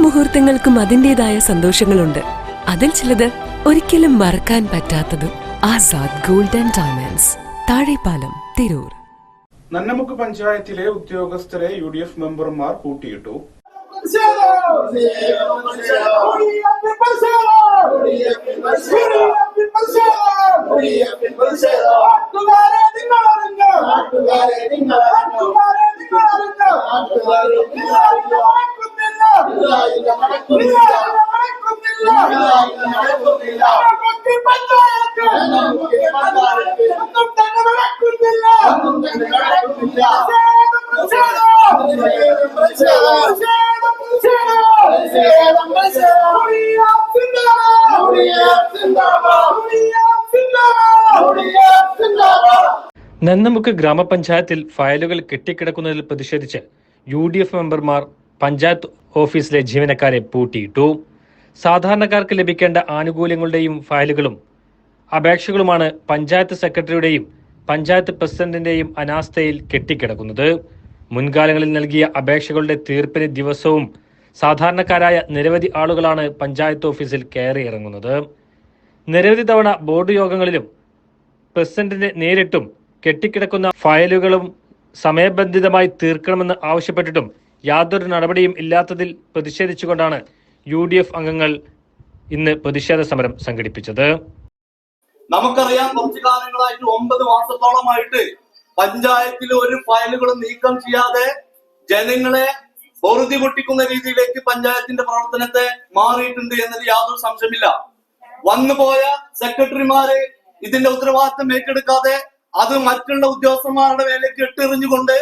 മുഹൂർത്തങ്ങൾക്കും അതിന്റെതായ സന്തോഷങ്ങളുണ്ട്. അതിൽ ചിലത് ഒരിക്കലും മറക്കാൻ പറ്റാത്തതും Azad golden and diamonds Thazhepalam Tirur. Nannamukku പഞ്ചായത്തിലെ ഉദ്യോഗസ്ഥരെ യു ഡി എഫ് മെമ്പർമാർ കൂട്ടിയിട്ടു நடக்கும் നന്നമുക്ക് ഗ്രാമപഞ്ചായത്തിൽ ഫയലുകൾ കെട്ടിക്കിടക്കുന്നതിൽ പ്രതിഷേധിച്ച് യു ഡി എഫ് മെമ്പർമാർ പഞ്ചായത്ത് ഓഫീസിലെ ജീവനക്കാരെ പൂട്ടിയിട്ടു. സാധാരണക്കാർക്ക് ലഭിക്കേണ്ട ആനുകൂല്യങ്ങളുടെയും ഫയലുകളും അപേക്ഷകളുമാണ് പഞ്ചായത്ത് സെക്രട്ടറിയുടെയും പഞ്ചായത്ത് പ്രസിഡന്റിന്റെയും അനാസ്ഥയിൽ കെട്ടിക്കിടക്കുന്നത്. മുൻകാലങ്ങളിൽ നൽകിയ അപേക്ഷകളുടെ തീർപ്പിന് ദിവസവും സാധാരണക്കാരായ നിരവധി ആളുകളാണ് പഞ്ചായത്ത് ഓഫീസിൽ കയറി ഇറങ്ങുന്നത് നിരവധി തവണ ബോർഡ് യോഗങ്ങളിലും പ്രസിഡന്റിനെ നേരിട്ടും കെട്ടിക്കിടക്കുന്ന ഫയലുകളും സമയബന്ധിതമായി തീർക്കണമെന്ന് ആവശ്യപ്പെട്ടിട്ടും യാതൊരു നടപടിയും ഇല്ലാത്തതിൽ പ്രതിഷേധിച്ചുകൊണ്ടാണ് യു ഡി എഫ് അംഗങ്ങൾ ഇന്ന് പ്രതിഷേധ സമരം സംഘടിപ്പിച്ചത്. നമുക്കറിയാം കുറച്ചു കാലങ്ങളായിട്ട് ഒമ്പത് മാസത്തോളമായിട്ട് പഞ്ചായത്തിൽ ഒരു ഫയലുകളും നീക്കം ചെയ്യാതെ ജനങ്ങളെ പൊറുതി പൊട്ടിക്കുന്ന രീതിയിലേക്ക് പഞ്ചായത്തിന്റെ പ്രവർത്തനത്തെ മാറിയിട്ടുണ്ട് എന്നതിൽ യാതൊരു സംശയമില്ല വന്നുപോയ സെക്രട്ടറിമാര് ഇതിന്റെ ഉത്തരവാദിത്തം ഏറ്റെടുക്കാതെ അത് മറ്റുള്ള ഉദ്യോഗസ്ഥന്മാരുടെ മേലേക്ക് ഇട്ടെറിഞ്ഞുകൊണ്ട്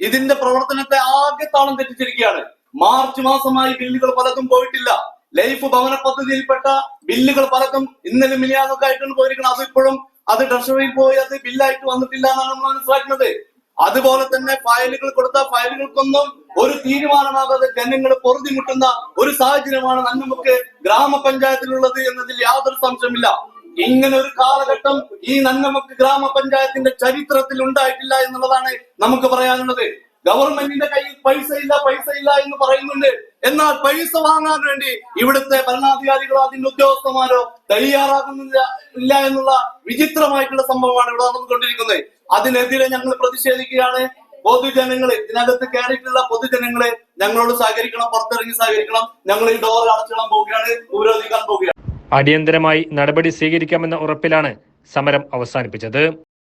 ഇതിന്റെ പ്രവർത്തനത്തെ ആകെ താളം തെറ്റിച്ചിരിക്കുകയാണ്. മാർച്ച് മാസമായി ബില്ലുകൾ പലതും പോയിട്ടില്ല. ലൈഫ് ഭവന പദ്ധതിയിൽപ്പെട്ട ബില്ലുകൾ പലതും ഇന്നലെ മിനിയാന്നൊക്കെ ആയിട്ടാണ് പോയിരിക്കുന്നത് അത് ഇപ്പോഴും അത് ട്രഷറിയിൽ പോയി അത് ബില്ലായിട്ട് വന്നിട്ടില്ല എന്നാണ് നമ്മൾ മനസ്സിലാക്കുന്നത്. അതുപോലെ തന്നെ ഫയലുകൾ കൊടുത്ത ഫയലുകൾക്കൊന്നും ഒരു തീരുമാനമാകാതെ ജനങ്ങൾ പൊറുതിമുട്ടുന്ന ഒരു സാഹചര്യമാണ് നമുക്ക് ഗ്രാമപഞ്ചായത്തിലുള്ളത് എന്നതിൽ യാതൊരു സംശയമില്ല ഇങ്ങനെ ഒരു കാലഘട്ടം ഈ നന്നമുക്ക് ഗ്രാമപഞ്ചായത്തിന്റെ ചരിത്രത്തിൽ ഉണ്ടായിട്ടില്ല എന്നുള്ളതാണ് നമുക്ക് പറയാനുള്ളത്. ഗവൺമെന്റിന്റെ കയ്യിൽ പൈസ ഇല്ല പൈസ ഇല്ല എന്ന് പറയുന്നുണ്ട്. എന്നാൽ പൈസ വാങ്ങാൻ വേണ്ടി ഇവിടുത്തെ ഭരണാധികാരികളോ അതിന്റെ ഉദ്യോഗസ്ഥന്മാരോ തയ്യാറാകുന്നില്ല ഇല്ല എന്നുള്ള വിചിത്രമായിട്ടുള്ള സംഭവമാണ് ഇവിടെ നടന്നുകൊണ്ടിരിക്കുന്നത്. അതിനെതിരെ ഞങ്ങൾ പ്രതിഷേധിക്കുകയാണ്. പൊതുജനങ്ങളെ ഇതിനകത്ത് കയറിയിട്ടുള്ള പൊതുജനങ്ങളെ ഞങ്ങളോട് സഹകരിക്കണം പുറത്തിറങ്ങി സഹകരിക്കണം. ഞങ്ങൾ ഈ ഡോർ അടച്ചിടാൻ പോവുകയാണ് ഉപരോധിക്കാൻ പോവുകയാണ്. അടിയന്തരമായി നടപടി സ്വീകരിക്കാമെന്ന ഉറപ്പിലാണ് സമരം അവസാനിപ്പിച്ചത്